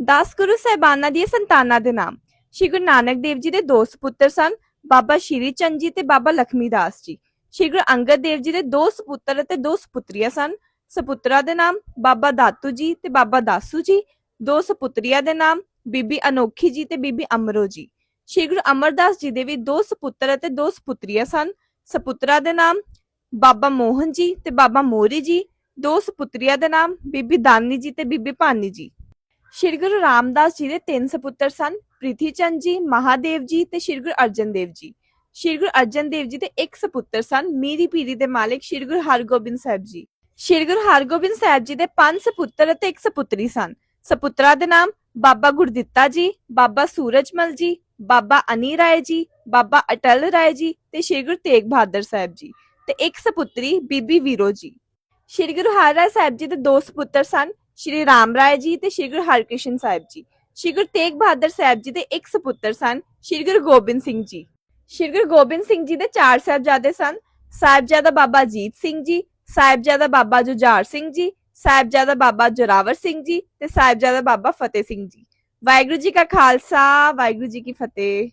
ਦਸ ਗੁਰੂ ਸਾਹਿਬਾਨਾਂ ਦੀਆਂ ਸੰਤਾਨਾਂ ਦੇ ਨਾਮ। ਸ਼੍ਰੀ ਗੁਰੂ ਨਾਨਕ ਦੇਵ ਜੀ ਦੇ ਦੋ ਸੁਪੁੱਤਰ ਸਨ, ਬਾਬਾ ਸ਼੍ਰੀ ਚੰਦ ਜੀ ਤੇ ਬਾਬਾ ਲਖਮੀ ਦਾਸ ਜੀ। ਸ਼੍ਰੀ ਗੁਰੂ ਅੰਗਦ ਦੇਵ ਜੀ ਦੇ ਦੋ ਸੁਪੁੱਤਰ ਅਤੇ ਦੋ ਸੁਪੁੱਤਰੀਆਂ ਸਨ। ਸੁਪੁੱਤਰਾਂ ਦੇ ਨਾਮ ਬਾਬਾ ਦਾਤੂ ਜੀ ਤੇ ਬਾਬਾ ਦਾਸੂ ਜੀ। ਦੋ ਸੁਪੁੱਤਰੀਆਂ ਦੇ ਨਾਮ ਬੀਬੀ ਅਨੋਖੀ ਜੀ ਤੇ ਬੀਬੀ ਅਮਰੋ ਜੀ। ਸ਼੍ਰੀ ਗੁਰੂ ਅਮਰਦਾਸ ਜੀ ਦੇ ਵੀ ਦੋ ਸੁਪੁੱਤਰ ਅਤੇ ਦੋ ਸੁਪੁੱਤਰੀਆਂ ਸਨ। ਸੁਪੁੱਤਰਾਂ ਦੇ ਨਾਮ ਬਾਬਾ ਮੋਹਨ ਜੀ ਤੇ ਬਾਬਾ ਮੋਰੀ ਜੀ। ਦੋ ਸੁਪੁੱਤਰੀਆਂ ਦੇ ਨਾਮ ਬੀਬੀ ਦਾਨੀ ਜੀ ਤੇ ਬੀਬੀ ਭਾਨੀ ਜੀ। ਸ਼੍ਰੀ ਗੁਰੂ ਰਾਮਦਾਸ ਜੀ ਦੇ ਤਿੰਨ ਸੁਪੁੱਤਰ ਸਨ ਪ੍ਰਿਥੀ ਚੰਦ ਜੀ, ਮਹਾਦੇਵ ਜੀ ਤੇ ਸ਼੍ਰੀ ਗੁਰੂ ਅਰਜਨ ਦੇਵ ਜੀ। ਸ਼੍ਰੀ ਗੁਰੂ ਅਰਜਨ ਦੇਵ ਜੀ ਦੇ ਇੱਕ ਸੁਪੁੱਤਰ ਸਨ, ਮੀਰੀ ਪੀਰੀ ਦੇ ਮਾਲਿਕ ਸ਼੍ਰੀ ਗੁਰੂ ਹਰਗੋਬਿੰਦ ਸਾਹਿਬ ਜੀ। ਸ਼੍ਰੀ ਗੁਰੂ ਹਰਗੋਬਿੰਦ ਸਾਹਿਬ ਜੀ ਦੇ ਪੰਜ ਸੁਪੁੱਤਰ ਅਤੇ ਇੱਕ ਸੁਪੁੱਤਰੀ ਸਨ। ਸੁਪੁੱਤਰਾਂ ਦੇ ਨਾਮ ਬਾਬਾ ਗੁਰਦਿੱਤਾ ਜੀ, ਬਾਬਾ ਸੂਰਜਮਲ ਜੀ, ਬਾਬਾ ਅਨੀ ਰਾਏ ਜੀ, ਬਾਬਾ ਅਟਲ ਰਾਏ ਜੀ ਤੇ ਸ਼੍ਰੀ ਗੁਰੂ ਤੇਗ ਬਹਾਦਰ ਸਾਹਿਬ ਜੀ ਤੇ ਇੱਕ ਸੁਪੁੱਤਰੀ ਬੀਬੀ ਵੀਰੋ ਜੀ। ਸ਼੍ਰੀ ਗੁਰੂ ਹਰਿਰਾਏ ਸਾਹਿਬ ਜੀ ਦੇ ਦੋ ਸੁਪੁੱਤਰ ਸਨ ਸ਼੍ਰੀ ਰਾਮ ਰਾਏ ਜੀ ਤੇ ਸ਼੍ਰੀ ਗੁਰੂ ਹਰਕ੍ਰਿਸ਼ਨ ਸਾਹਿਬ ਜੀ। ਸ਼੍ਰੀ ਗੁਰੂ ਤੇਗ ਬਹਾਦਰ ਸਾਹਿਬ ਜੀ ਦੇ ਇੱਕ ਸੁਪੁੱਤਰ ਸਨ, ਸ਼੍ਰੀ ਗੁਰੂ ਗੋਬਿੰਦ ਸਿੰਘ ਜੀ। ਸ਼੍ਰੀ ਗੁਰੂ ਗੋਬਿੰਦ ਸਿੰਘ ਜੀ ਦੇ ਚਾਰ ਸਾਹਿਬਜ਼ਾਦੇ ਸਨ, ਸਾਹਿਬਜ਼ਾਦਾ ਬਾਬਾ ਅਜੀਤ ਸਿੰਘ ਜੀ, ਸਾਹਿਬਜ਼ਾਦਾ ਬਾਬਾ ਜੁਝਾਰ ਸਿੰਘ ਜੀ, ਸਾਹਿਬਜ਼ਾਦਾ ਬਾਬਾ ਜੋਰਾਵਰ ਸਿੰਘ ਜੀ ਤੇ ਸਾਹਿਬਜ਼ਾਦਾ ਬਾਬਾ ਫਤਿਹ ਸਿੰਘ ਜੀ। ਵਾਹਿਗੁਰੂ ਜੀ ਕਾ ਖਾਲਸਾ, ਵਾਹਿਗੁਰੂ ਜੀ ਕੀ ਫਤਿਹ।